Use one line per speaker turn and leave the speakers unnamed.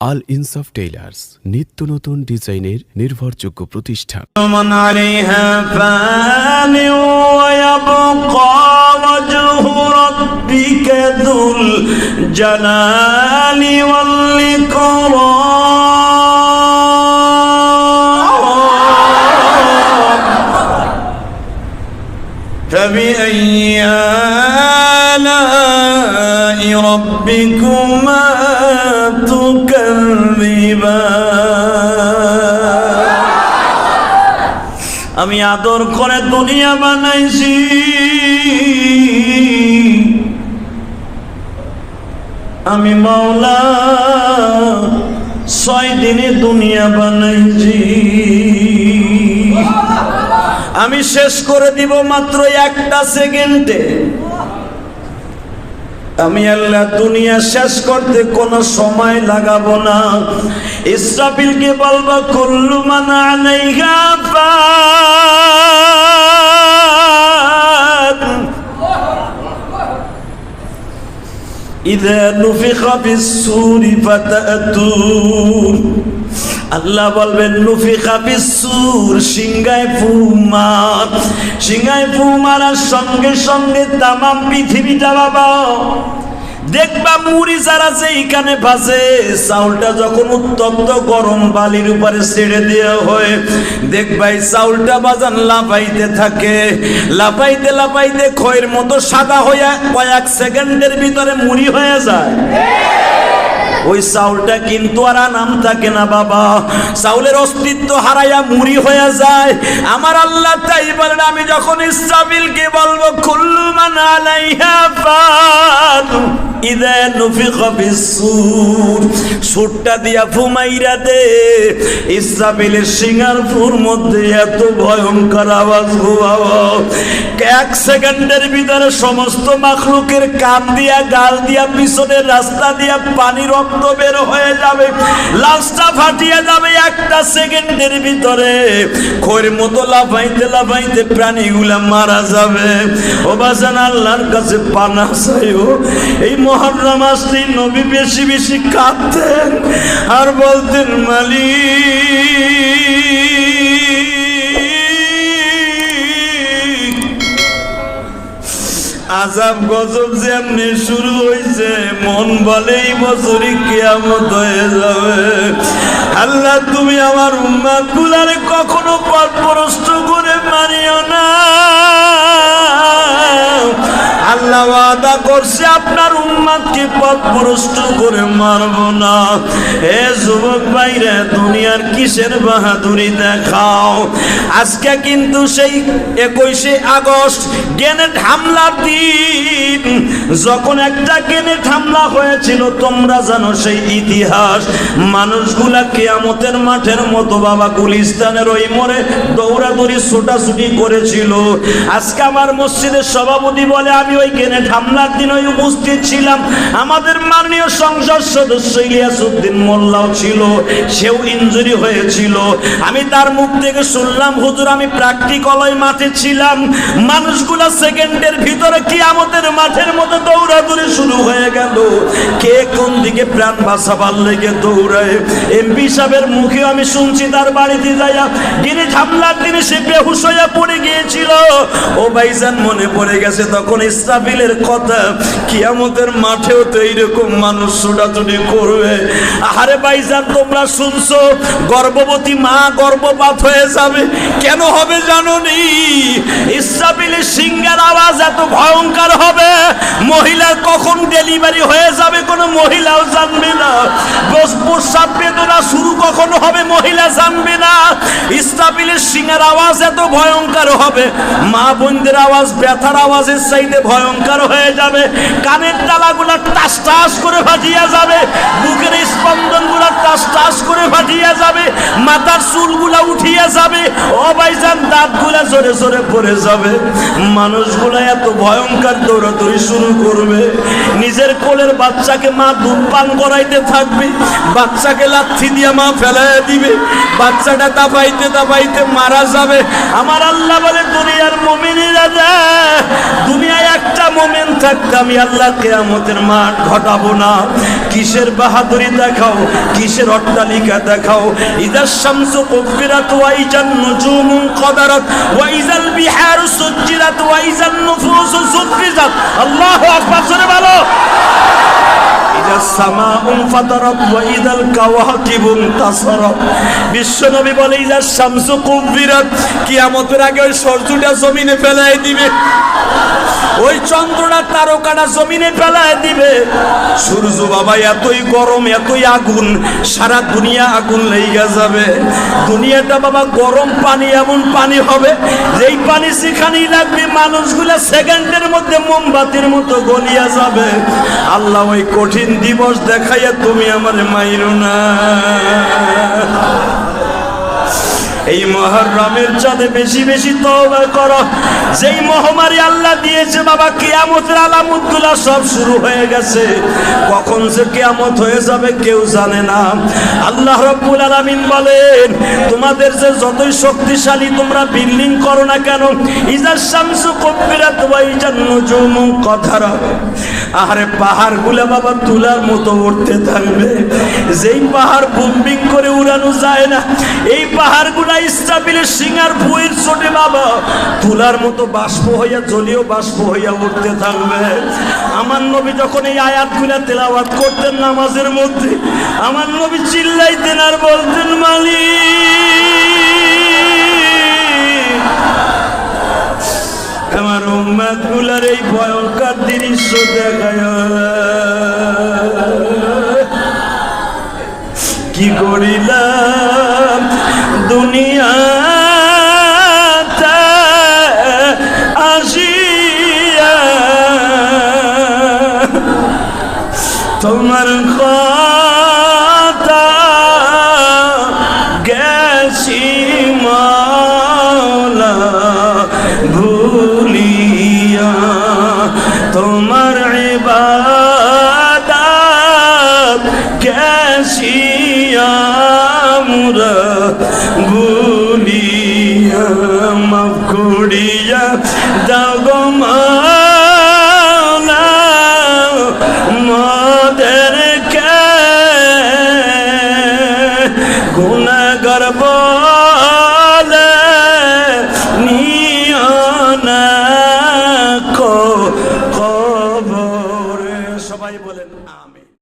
আল ইনসাফ টেইলার্স নিত্য নতুন ডিজাইনের নির্ভরযোগ্য প্রতিষ্ঠান
من عليها فان আমি আদর করে দুনিয়া বানাইছি। আমি মাওলা ছয় দিনে দুনিয়া বানাইছি। আমি শেষ করে দিব মাত্র একটা সেকেন্ডে। আমি আল্লাহ দুনিয়া শেষ করতে কোনো সময় লাগাবো না ইসরাফিলকে বলবো কুল্লু মান আলাইহা ফান إذا نفخ في السور فتأتون আল্লাহ বলবেন, নুফিখা বিসুর সিংহায় ফুমার সিংহায় ফুমারার সঙ্গে সঙ্গে তামাম পৃথিবীটা বাবা। দেখবা মুড়ি যারা যে এইখানে ভাসে, চাউলটা যখন উত্তপ্ত গরম বালির উপরে ছেড়ে দেওয়া হয়, দেখবা এই চাউলটা বাজান লাফাইতে থাকে। লাফাইতে লাফাইতে খয়ের মতো সাদা হয়ে কয়েক সেকেন্ডের ভিতরে মুড়ি হয়ে যায়। ওই চাউলটা কিন্তু আর নাম থাকে না বাবা। চাউলের অস্তিত্ব হারাইয়া মুড়ি হয়ে যায়। আমার আল্লাহ তাই বলেন, আমি যখন ইসরাফিলকে বলব খুল্লু মান ফান সুরটা দিয়া ভয়ঙ্কর আওয়াজ এক সেকেন্ডের ভিতরে সমস্ত মাখলুকের কান দিয়া, গাল দিয়া, পিছনের রাস্তা দিয়া পানি রক্ত বের হয়ে যাবে। লাশটা ফাটিয়ে যাবে একটা সেকেন্ডের ভিতরে। খোর মতো লাফাইতে লাফাইতে প্রাণীগুলা মারা যাবে। ও বাজান, আল্লাহর কাছে পানা চাইও। এই মহরম আসলে নবী বেশি বেশি কাঁদতেন আর বলতেন, মালিক, আজাব গজব যেমনি শুরু হয়েছে মন বলে এই বছরই কেয়ামত হয়ে যাবে। আল্লাহ, তুমি আমার উম্মাদ গুলারে কখনো পথ করে মানিও না। আল্লাহ করছে আপনার উম্মাদকে পথ প্রস্ত করে মারব না। হে যুবক ভাইরা, দুনিয়ার কিসের বাহাদুরি দেখাও? আজকে কিন্তু সেই একুশে আগস্ট গ্রেনেড হামলার দিন। যখন একটা গ্রেনেড হামলা হয়েছিল, তোমরা জানো সেই ইতিহাস। মানুষগুলা কেয়ামতের মাঠের মতো বাবা গুলিস্তানের ওই মোড়ে দৌড়াদৌড়ি, ছোটাছুটি করেছিল। আজকে আমার মসজিদের সভাপতি বলে, আমি ওই গ্রেনেড হামলার দিন ওই উপস্থিত ছিলাম। আমাদের মাননীয় সংসদ সদস্য ইলিয়াসউদ্দিন মোল্লাও ছিল, সেও ইঞ্জুরি হয়েছিল। আমি তার মুখ থেকে শুনলাম, হুজুর, আমি প্র্যাকটিক্যাল মাঠে ছিলাম। মানুষগুলা সেকেন্ডের ভিতরে কি আমাদের মাঠের মধ্যে দৌড়াদৌড়ি শুরু হয়ে গেল। কে কোন দিকে প্রাণ বাঁচাবার লেগে দৌড়ায়? এমপি সাহেবের মুখে আমি শুনছি, তার বাড়িতে যাইয়া যিনি ঝামলার দিনে সে বেহুশ হইয়া পড়ে গিয়েছিল। ও ভাইজান, মনে পড়ে গেছে, তখন ইসরাফিলের কথা কিয়ামতের মাঠেও তো এইরকম মানুষ ছোটাছুটি করবে। আরে ভাইজান, তোমরা শুনছো, গর্ভবতী মা গর্ভপাত হয়ে যাবে। কেন হবে জানো নি ইসরাফিলের সিঙ্গার আওয়াজ এত ভয়ঙ্কর হবে। মহিলার কখন ডেলিভারি হয়ে যাবে কোনো মহিলাও জানবে না। প্রস্রাব বেদনা শুরু কখন হবে মহিলা জানবে না। ইসরাফিলের সিঙ্গার আওয়াজ এত ভয়ঙ্কর হবে। মা বোনদের আওয়াজ, ব্যথার আওয়াজের চাইতে ভয়ঙ্কর হয়ে যাবে। কানের ডালাগুলা টাস টাস করে ভাজিয়া যাবে, বুকের স্পন্দনগুলা টাস টাস করে ভাজিয়া যাবে, মাথার চুলগুলা উঠিয়া যাবে দাঁতগুলা জোরে জোরে পড়ে যাবে। মানুষগুলা এত ভয়ঙ্কর দৌড়াদৌড়ি শুরু করবে। নিজের কোলের বাচ্চাকে মা দুধ পান করাইতে থাকবে। বাচ্চাকে লাথি দিয়ে মা ফেলাইয়া দিবে। বাচ্চাটা দাবাইতে দাবাইতে মারা যাবে। আমার আল্লাহ বলে, দুনিয়ার মমিনেরা যা, দুনিয়ায় একটা মোমেন থাকতে আমি আল্লাহ কেয়ামতের মাঠ ঘটাবো না। কিসের বাহাদুরি দেখাও, কিসের অট্টালিকা দেখাও। ইদা শামসু কুব্বিরাত ওয়া ইজান নুজুমু কদারাত ওয়া ইজাল বিহারু সুজ্জিরাত ওয়া ইজান নুফুসু সুফিজাত আল্লাহু আকবার জোরে বলো। ওই সূর্যটা জমিনে সূর্য বাবা, এতই গরম, এতই আগুন, সারা দুনিয়া আগুন লেগে যাবে। দুনিয়াটা বাবা, গরম পানি, এমন পানি হবে, যেই পানি সেখানেই লাগবে, মানুষগুলা সেকেন্ডের মধ্যে মোমবাতির মতো গলিয়া যাবে। আল্লাহ ওই কঠিন দিবস দেখাইয়া তুমি আমার মাইরো না। এই মহরমের চাঁদে বেশি বেশি তওবা করো। যেই মহামারী আল্লাহ দিয়েছে বাবা, কিয়ামতের আলামতগুলা সব শুরু হয়ে গেছে। কখন যে কিয়ামত হয়ে যাবে কেউ জানে না। আল্লাহ রব্বুল আলামিন বলেন, তোমাদের যে যতই শক্তিশালী তোমরা বিল্ডিং করো না কেন, ইজার শামসু কব্বিরাত ওয়া ইজান নুজুমু কদারা। আরে পাহাড়গুলা বাবা তুলার মতো উঠতে থাকবে। যেই পাহাড় বুম্বিং করে উড়ানো যায় না। এই পাহাড়গুলা ইস্টাবিলের সিঙ্গার ভুঁইয়ের চোটে বাবা। তুলার মতো বাষ্প হইয়া, জলীয় বাষ্প হইয়া উঠতে থাকবে। আমার নবী যখন এই আয়াত আয়াতগুলা তেলাওয়াত করতেন নামাজের মধ্যে, আমার নবী চিল্লাইতেন আর বলতেন, মালিক, আমার উম্মাদগুলার এই ভয়ঙ্কর দৃশ্য দেখায়। কি করিলাম? দুনিয়া আমরা ভুলিয়া মাফ করিয়া দাও গো মাওলা মদেরকে গুণাগর বল